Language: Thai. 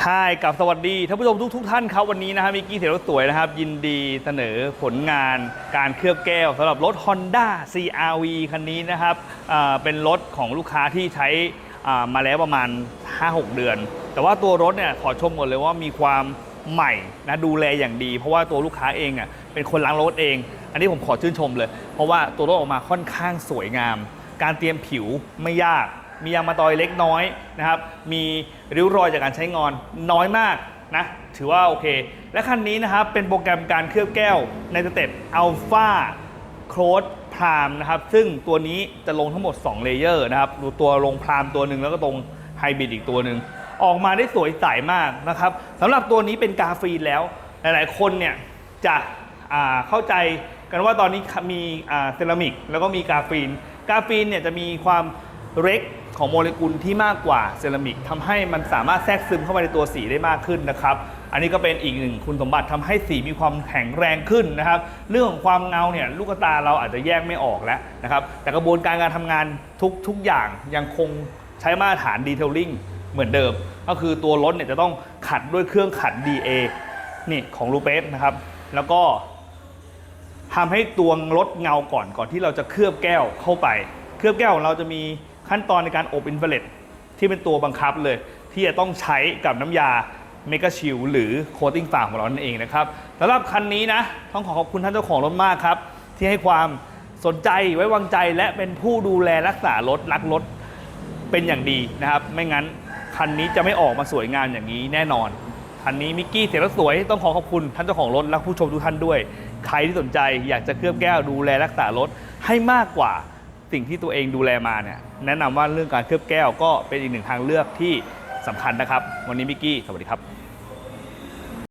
ฮายกับสวัสดีท่านผู้ชมทุกทุกท่านครับวันนี้นะครับมิกกี้เสียรถสวยนะครับ ยินดีเสนอผลงานการเคลือบแก้วสำหรับรถ Honda CRV คันนี้นะครับเป็นรถของลูกค้าที่ใช้มาแล้วประมาณ 5-6 เดือน แต่ว่าตัวรถเนี่ยขอชมก่อนเลยว่ามีความใหม่นะดูแลอย่างดี เพราะว่าตัวลูกค้าเองอะเป็นคนล้างรถเอง อันนี้ผมขอชื่นชมเลย เพราะว่าตัวรถออกมาค่อนข้างสวยงาม การเตรียมผิวไม่ยาก มียางมาตอยเล็กน้อยนะครับ มีริ้วรอยจากการใช้งอนน้อยมากนะถือว่าโอเค และคันนี้นะครับเป็นโปรแกรมการเคลือบแก้วในสเต็ปอัลฟาโครดพรามนะครับ ซึ่งตัวนี้จะลงทั้งหมด 2 เลเยอร์นะครับ ดูตัวลงพรามตัวหนึ่งแล้วก็ตรงไฮบริดอีกตัวหนึ่งออกมาได้สวยใสมากนะครับสำหรับตัวนี้เป็นกาฟีนแล้ว หลายๆคนเนี่ยจะเข้าใจกันว่าตอนนี้มีเซรามิกแล้วก็มีกาฟีน กาฟีนเนี่ยจะมีความเร็ก ของโมเลกุลที่มากกว่าเซรามิกทำให้มันสามารถแทรกซึมเข้าไปในตัวสีได้มากขึ้นนะครับ อันนี้ก็เป็นอีกหนึ่งคุณสมบัติทำให้สีมีความแข็งแรงขึ้นนะครับ เรื่องของความเงาเนี่ยลูกตาเราอาจจะแยกไม่ออกแล้วนะครับ แต่กระบวนการการทำงานทุกทุกอย่างยังคงใช้มาตรฐานดีเทลลิ่งเหมือนเดิม ก็คือตัวรถเนี่ยจะต้องขัดด้วยเครื่องขัด DA นี่ของลูเปสนะครับ แล้วก็ทำให้ตัวรถเงาก่อนก่อนที่เราจะเคลือบแก้วเข้าไป เคลือบแก้วของเราจะมี ขั้นตอนในการอบอินฟราเรดที่เป็นตัวบังคับเลย ที่จะต้องใช้กับน้ำยาเมก a ชิลหรือโคตติ้งฝาของเรานั่นเองนะครับสำหรับคันนี้นะ ต้องขอขอบคุณท่านเจ้าของรถมากครับ ที่ให้ความสนใจไว้วางใจและเป็นผู้ดูแลรักษารถรักรถเป็นอย่างดีนะครับ ไม่งั้นคันนี้จะไม่ออกมาสวยงามอย่างนี้แน่นอน คันนี้มิกกี้เสียรถสวยต้องขอขอบคุณท่านเจ้าของรถและผู้ชมทุกท่านด้วย ใครที่สนใจอยากจะเคลือบแก้วดูแลรักษารถให้มากกว่า สิ่งที่ตัวเองดูแลมาเนี่ยแนะนำว่าเรื่องการเคลือบแก้วก็เป็นอีกหนึ่งทางเลือกที่สำคัญนะครับ วันนี้มิกกี้สวัสดีครับ